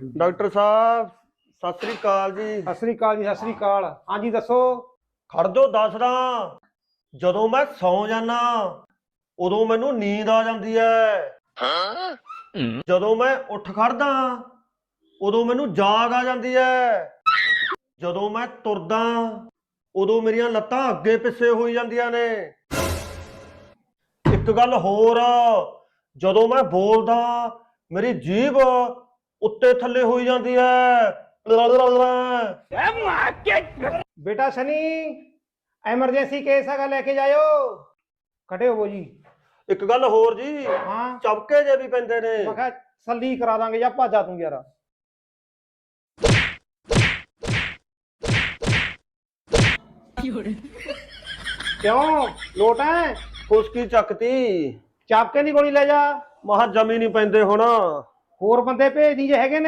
Doctor ਸਾਹਿਬ ਸਤਿ ਸ੍ਰੀ ਅਕਾਲ ਜੀ। ਸਤਿ ਸ੍ਰੀ ਅਕਾਲ ਜੀ ਸਤਿ ਸ੍ਰੀ ਅਕਾਲ। ਹਾਂਜੀ ਦੱਸੋ। ਖੜ ਜੋ ਦੱਸਦਾ ਜਦੋਂ ਮੈਂ ਸੌਂ ਜਾਣਾ ਉਦੋਂ ਮੈਨੂੰ ਨੀਂਦ ਆ ਜਾਂਦੀ ਹੈ ਜਦੋਂ ਮੈਂ ਉੱਠ ਖੜਦਾ ਉਦੋਂ ਮੈਨੂੰ ਜਾਗ ਆ ਜਾਂਦੀ ਹੈ ਜਦੋਂ ਮੈਂ ਤੁਰਦਾ ਉਦੋਂ ਮੇਰੀਆਂ ਲੱਤਾਂ ਅੱਗੇ ਪਿੱਛੇ ਹੋਈ ਜਾਂਦੀਆਂ ਨੇ। ਇੱਕ ਗੱਲ ਹੋਰ ਜਦੋਂ ਮੈਂ ਬੋਲਦਾ ਮੇਰੀ ਜੀਭ ਉੱਤੇ ਥੱਲੇ ਹੋਈ ਜਾਂਦੀ ਹੈ ਬੇਟਾ ਸਨੀ ਐਮਰਜੈਂਸੀ ਕੇਸ ਹੈਗਾ ਲੈ ਕੇ ਜਾਇਓ। ਖੜੇ ਹੋਵੋ ਜੀ। ਇੱਕ ਗੱਲ ਹੋਰ ਜੀ ਹਾਂ। ਚਪਕੇ ਜੇ ਵੀ ਪੈਂਦੇ ਨੇ। ਮੈਂ ਕਿਹਾ ਸੱਲੀ ਕਰਾ ਦਾਂਗੇ ਜਾਂ ਭਾਜਾ ਤੂੰ ਯਾਰ। ਕਿਉਂ? ਲੋਟ ਹੈ ਖੁਸ਼ਕੀ ਚੱਕਤੀ? ਚਾਪਕੇ ਦੀ ਗੋਲੀ ਲੈ ਜਾ। ਮਹਾ ਜਮੀ ਨਹੀਂ ਪੈਂਦੇ ਹੁਣ। ਹੋਰ ਬੰਦੇ ਭੇਜ ਦੀ ਜੇ ਹੈਗੇ ਨੇ।